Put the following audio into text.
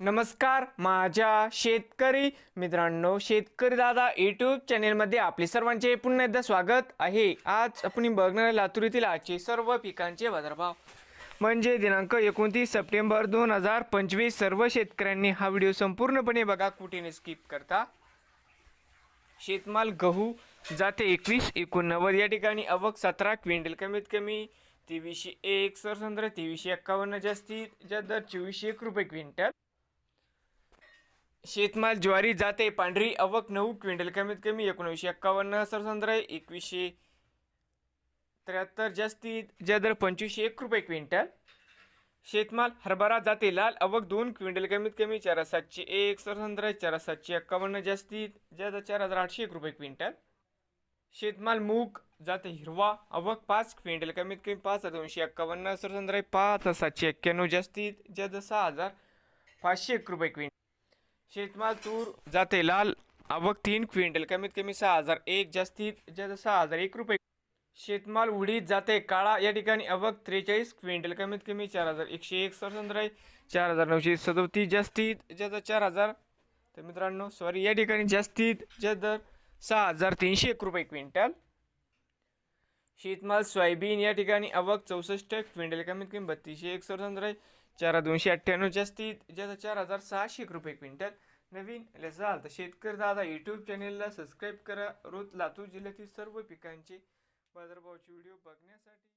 नमस्कार माझ्या शेतकरी मित्रांनो शेतकरी दादा यूट्यूब चॅनेलमध्ये आपले सर्वांचे पुन्हा एकदा स्वागत आहे. आज आपण बघणार लातूर येथील आजचे सर्व पिकांचे बाजारभाव. म्हणजे दिनांक एकोणतीस सप्टेंबर दोन हजार पंचवीस सर्व शेतकऱ्यांनी हा व्हिडिओ संपूर्णपणे बघा कुठेने स्किप करता. शेतमाल गहू जाते एकवीस एकोणनव्वद या ठिकाणी अवक सतरा क्विंटल कमीत कमी तेवीसशे एक सरसंद्र तेवीसशे एक्कावन्न जास्तीत जास्त दर चोवीसशे एक रुपये क्विंटल. शेतमाल ज्वारी जाते पांढरी अवक नऊ क्विंटल कमीत कमी एकोणीसशे एक्कावन्न सरसंद्र एकवीसशे त्र्याहत्तर जास्तीत ज्या दर पंचवीसशे एक रुपये क्विंटल. शेतमाल हरभरा जाते लाल अवक दोन क्विंटल कमीत कमी चार सातशे एक सरसंद्र चार सातशे एक्कावन्न जास्तीत ज्यादा चार हजार आठशे एक रुपये क्विंटल. शेतमाल मूग जाते हिरवा अवक पाच क्विंटल कमीत कमी पाच हजार दोनशे एक्कावन्न सरसंद्र पाच हजार सातशे एक्क्याण्णव जास्तीत ज्यादा सहा हजार पाचशे एक रुपये क्विंटल शेतमाल तूर जाते लाल आवक तीन क्विंटल कमीत कमी सहा हजार एक जास्तीत जास्त सहा हजार एक रुपये. शेतमाल उडीत जाते काळा या ठिकाणी आवक त्रेचाळीस क्विंटल कमीत कमी चार हजार एकशे एक सरसंद्र चार हजार नऊशे सदोतीस जास्तीत जास्त चार हजार. तर मित्रांनो सॉरी या ठिकाणी जास्तीत जास्त दर सहा हजार तीनशे एक रुपये क्विंटल. शेतमाल सोयाबीन या ठिकाणी अवक चौसष्ट क्विंटल कमीत कमी बत्तीसशे एक सरसंद्र चार दोनशे अठ्ठ्याण्णव जास्तीत ज्याचा चार हजार सहाशे रुपये क्विंटल. नवीन लसाल तर शेतकरी दादा यूट्यूब चॅनेलला सबस्क्राईब करा. रोज लातूर जिल्ह्यातील सर्व पिकांचे बाजारभावाचे व्हिडिओ बघण्यासाठी